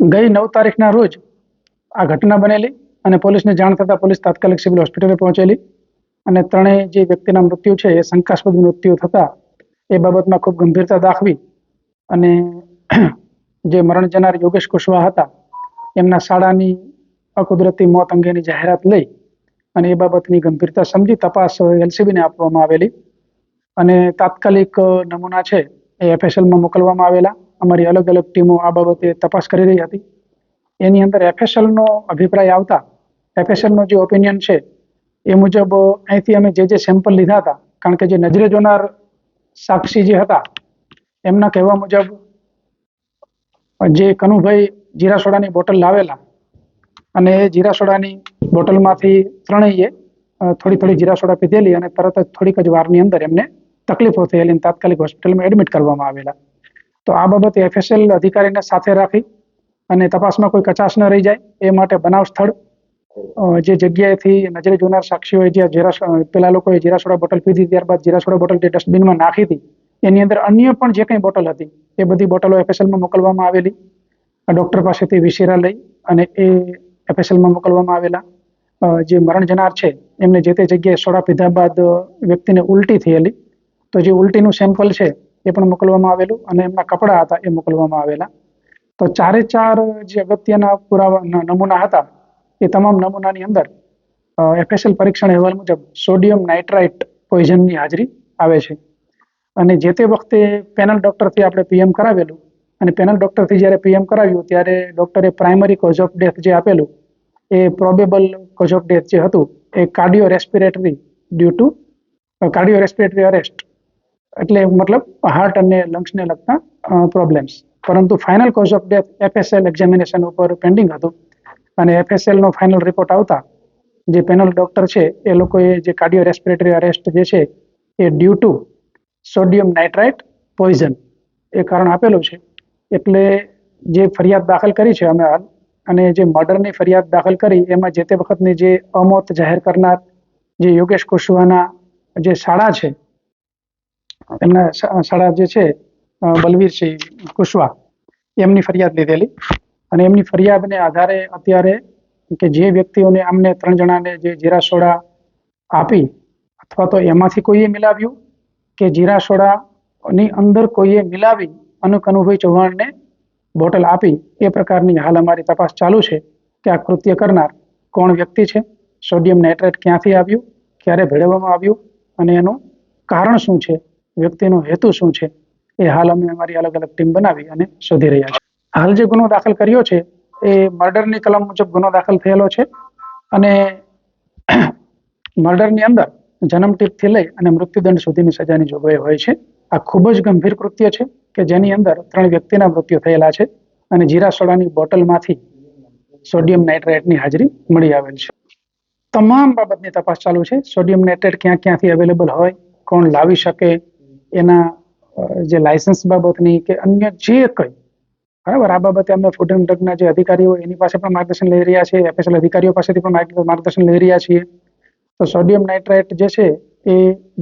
ગઈ નવ તારીખના રોજ આ ઘટના બનેલી અને પોલીસને જાણ થતાં પોલીસ તાત્કાલિક સિવિલ હોસ્પિટલે પહોંચેલી અને ત્રણેય જે વ્યક્તિના મૃત્યુ છે એ શંકાસ્પદ મૃત્યુ થતાં એ બાબતમાં ખૂબ ગંભીરતા દાખવી અને જે મરણ જનાર યોગેશ કુશવાહ હતા, એમના શાળાની અકુદરતી મોત અંગેની જાહેરાત લઈ અને એ બાબતની ગંભીરતા સમજી તપાસ એલસીબીને આપવામાં આવેલી અને તાત્કાલિક નમૂના છે એ એફએસએલમાં મોકલવામાં આવેલા. અમારી અલગ અલગ ટીમો આ બાબતે તપાસ કરી રહી હતી. એની અંદર એફએસએલનો અભિપ્રાય આવતા એફએસએલનો જે ઓપિનિયન છે, એ મુજબ અહીંથી અમે જે જે સેમ્પલ લીધા હતા, કારણ કે જે નજરે જોનાર સાક્ષી જે હતા, એમના કહેવા મુજબ જે કનુભાઈ જીરા સોડાની બોટલ લાવેલા અને એ જીરા સોડાની બોટલમાંથી ત્રણેયે થોડી થોડી જીરા સોડા પીધેલી અને તરત જ થોડીક જ વારની અંદર એમને તકલીફો થયેલી તાત્કાલિક હોસ્પિટલમાં એડમિટ કરવામાં આવેલા. તો આ બાબતે એફએસએલ અધિકારીને સાથે રાખી અને તપાસમાં કોઈ કચાશ ન રહી જાય એ માટે બનાવ સ્થળ જે જગ્યાએથી નજરે જોનાર સાક્ષીઓએ જે જીરા પેલા લોકોએ જીરા સોડા બોટલ પીધી ત્યારબાદ જીરા સોડા બોટલ જે ડસ્ટબિનમાં નાખી હતી, એની અંદર અન્ય પણ જે કંઈ બોટલ હતી, એ બધી બોટલો એફએસએલમાં મોકલવામાં આવેલી. ડૉક્ટર પાસેથી વિશેરા લઈ અને એ એફએસએલમાં મોકલવામાં આવેલા. જે મરણ જનાર છે, એમને જે તે જગ્યાએ સોડા પીધા બાદ વ્યક્તિને ઉલટી થયેલી. તો જે ઉલટીનું સેમ્પલ છે, એ પણ મોકલવામાં આવેલું અને એમના કપડાં હતા, એ મોકલવામાં આવેલા. તો ચારે ચાર જે અગત્યના પુરાવા નમૂના હતા, એ તમામ નમૂનાની અંદર એફએસએલ પરીક્ષણ અહેવાલ મુજબ સોડિયમ નાઇટ્રાઇટ પોઈઝનની હાજરી આવે છે. અને જે તે વખતે પેનલ ડૉક્ટરથી આપણે પીએમ કરાવેલું અને પેનલ ડૉક્ટરથી જ્યારે પીએમ કરાવ્યું, ત્યારે ડૉક્ટરે પ્રાઇમરી કોઝ ઓફ ડેથ જે આપેલું, એ પ્રોબેબલ કોઝ ઓફ ડેથ જે હતું, એ cardio respiratory due to cardio respiratory arrest એટલે મતલબ હાર્ટ અને લંગ્સને લગતા પ્રોબ્લેમ્સ પરંતુ final cause of death FSL examination ઉપર પેન્ડિંગ હતું. અને એફએસએલનો ફાઇનલ રિપોર્ટ આવતા, જે પેનલ ડૉક્ટર છે, એ લોકોએ જે કાર્ડિયો રેસ્પિરેટરી અરેસ્ટ જે છે, એ due to sodium nitrite poison એ કારણ આપેલું છે. એટલે જે ફરિયાદ દાખલ કરી છે અમે હાલ અને જે મર્ડરની ફરિયાદ દાખલ કરી, એમાં જે તે વખતની જે અમોત જાહેર કરનાર જે યોગેશ કુશવાના જે શાળા છે એમના શાળા જે છે બલવીરસિંહ કુશવા, એમની ફરિયાદ લીધેલી. અને એમની ફરિયાદને આધારે અત્યારે કે જે વ્યક્તિઓને અમને ત્રણ જણાને જે જીરા સોડા આપી, અથવા તો એમાંથી કોઈએ મિલાવ્યું કે જીરા સોડાની અંદર કોઈએ મિલાવી અનુક અનુભવી ચૌહાણને બોટલ આપી, એ પ્રકારની હાલ અમારી તપાસ ચાલુ છે કે આ કૃત્ય કરનાર કોણ વ્યક્તિ છે, સોડિયમ નાઇટ્રેટ ક્યાંથી આવ્યું, ક્યારે ભેળવવામાં આવ્યું, અને એનું કારણ શું છે વ્યક્તિનો હેતુ શું છે? એ હાલ અમે અમારી અલગ અલગ ટીમ બનાવી અને શોધી રહ્યા છીએ. હાલ જે ગુનો દાખલ કર્યો છે, એ મર્ડરની કલમ મુજબ ગુનો દાખલ થયેલો છે અને મર્ડરની અંદર જન્મટીપથી લઈ અને મૃત્યુદંડ સુધીની સજાની જોગવાઈ હોય છે. આ ખૂબ જ ગંભીર કૃત્ય છે કે જેની અંદર ત્રણ વ્યક્તિના મૃત્યુ થયેલા છે અને જીરા સોડાની બોટલમાંથી સોડિયમ નાઇટ્રેટની હાજરી મળી આવેલ છે. તમામ બાબતની તપાસ ચાલુ છે. સોડિયમ નાઇટ્રેટ ક્યાં ક્યાંથી અવેલેબલ હોય, કોણ લાવી શકે એના જે લાયસન્સ બાબતની કે અન્ય જે કંઈ, બરાબર? આ બાબતે અમે ફૂડ એન્ડ ડ્રગના જે અધિકારીઓ એની પાસે પણ માર્ગદર્શન લઈ રહ્યા છીએ એફએસએલ અધિકારીઓ પાસેથી પણ માર્ગદર્શન લઈ રહ્યા છીએ. તો સોડિયમ નાઇટ્રેટ જે છે, એ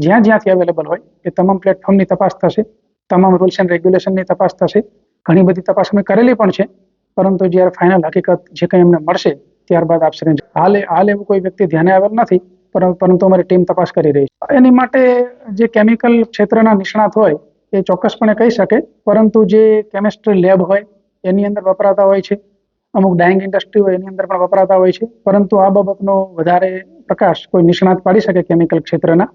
જ્યાં જ્યાંથી અવેલેબલ હોય, એ તમામ પ્લેટફોર્મની તપાસ થશે, તમામ રૂલ્સ એન્ડ રેગ્યુલેશનની તપાસ થશે. ઘણી બધી તપાસ અમે કરેલી પણ છે, પરંતુ જ્યારે ફાઇનલ હકીકત જે કંઈ અમને મળશે, ત્યારબાદ આપશે હાલ હાલ એવું કોઈ વ્યક્તિ ધ્યાને આવેલ નથી પરંતુ અમારી ટીમ તપાસ કરી રહી છે. એની માટે જે કેમિકલ ક્ષેત્રના નિષ્ણાત હોય, એ ચોક્કસપણે કહી શકે, પરંતુ જે કેમિસ્ટ્રી લેબ હોય, એની અંદર વપરાતા હોય છે. અમુક ડાયંગ ઇન્ડસ્ટ્રી હોય, એની અંદર પણ વપરાતા હોય છે. પરંતુ આ બાબતનો વધારે પ્રકાશ કોઈ નિષ્ણાત પાડી શકે કેમિકલ ક્ષેત્રના.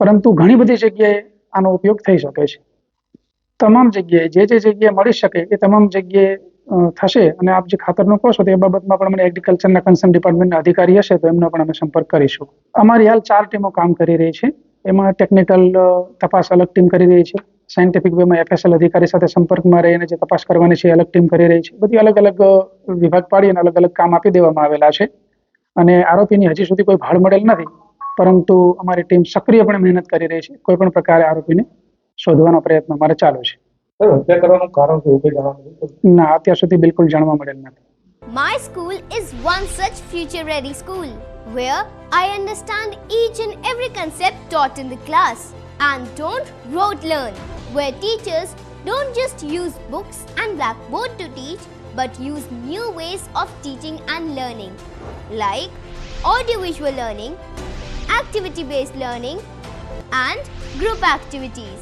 પરંતુ ઘણી બધી જગ્યાએ આનો ઉપયોગ થઈ શકે છે. તમામ જગ્યાએ, જે જે જગ્યાએ મળી શકે, એ તમામ જગ્યાએ થશે. અને આપ જે ખાતરનો કહો છો તો એ બાબતમાં પણ મને એગ્રીકલ્ચરના કન્સર્ન ડિપાર્ટમેન્ટના અધિકારી હશે, તો એમનો પણ અમે સંપર્ક કરીશું. અમારી હાલ ચાર ટીમો કામ કરી રહી છે. એમાં ટેકનિકલ તપાસ અલગ ટીમ કરી રહી છે. સાયન્ટિફિક વેમાં એફએસએલ અધિકારી સાથે સંપર્કમાં રહીને જે તપાસ કરવાની છે અલગ ટીમ કરી રહી છે. બધી અલગ અલગ વિભાગ પાડી અને અલગ અલગ કામ આપી દેવામાં આવેલા છે. અને આરોપીની હજી સુધી કોઈ ભાળ મળેલ નથી. પરંતુ અમારી ટીમ સક્રિયપણે મહેનત કરી રહી છે. કોઈ પણ પ્રકારે આરોપીને શોધવાનો પ્રયત્ન અમારે ચાલુ છે. સર હત્યા કરવાનું કારણ શું એવું કંઈ જણાવવાનું ના અત્યાર સુધી બિલકુલ જાણવા મળેલ નથી My school is one such future ready school where I understand each and every concept taught in the class and don't rote learn, where teachers don't just use books and blackboard to teach but use new ways of teaching and learning, like audiovisual learning, activity based learning, and group activities,